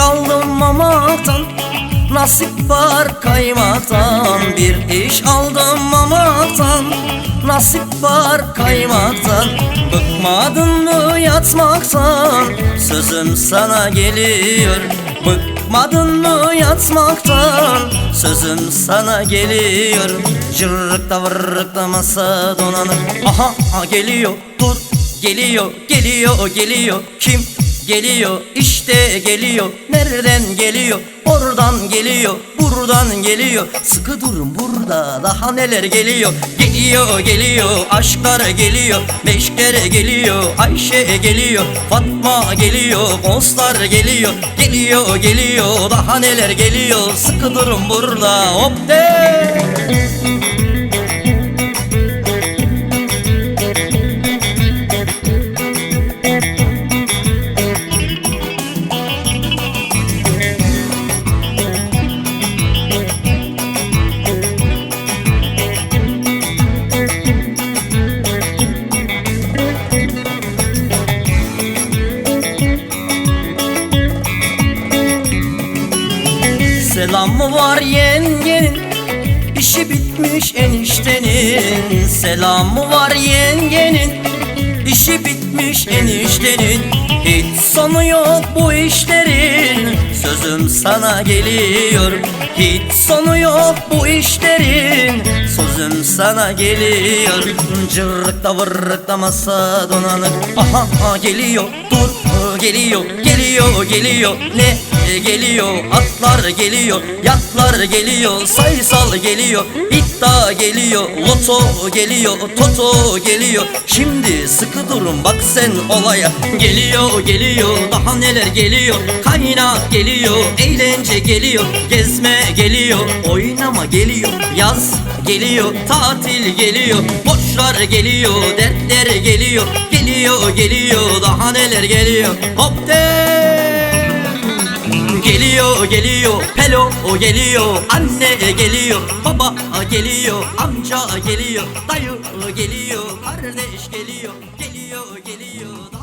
aldım mamaktan Nasip var kaymaktan Bir iş aldım mamaktan Nasip var kaymaktan Bıkmadın mı yatmaktan? Sözüm sana geliyor Bıkmadın mı yatmaktan? Sözüm sana geliyor Cırrıkta vırrıkta masa donanır Aha, aha geliyor dur Geliyor geliyor geliyor. Kim geliyor işte geliyor. Nereden geliyor? Oradan geliyor Buradan geliyor. Sıkı durun burada Daha neler geliyor? Geliyor geliyor aşklar geliyor. Meşkere geliyor Ayşe geliyor. Fatma geliyor Konslar geliyor. Geliyor geliyor daha neler geliyor? Sıkı durun burada hop de Selam mı var yengenin? İşi bitmiş eniştenin. Selam mı var yengenin? İşi bitmiş eniştenin. Hiç sonu yok bu işlerin. Sözüm sana geliyor. Hiç sonu yok bu işlerin. Sözüm sana geliyor. Cırrıkta vırrıkta masa donanır Aha, geliyor. Dur geliyor geliyor geliyor. Ne geliyor atlar geliyor yatlar geliyor sayısal geliyor iddia geliyor loto geliyor toto geliyor. Şimdi sıkı durun bak sen olaya. Geliyor geliyor daha neler geliyor? Kaynak geliyor eğlence geliyor gezme geliyor oynama geliyor yaz geliyor tatil geliyor borçlar geliyor dertler geliyor geliyor geliyor daha neler geliyor? Hop de Geliyor geliyor. Pelo o geliyor. Anne geliyor Baba geliyor. Amca geliyor Dayı geliyor. Kardeş geliyor Geliyor geliyor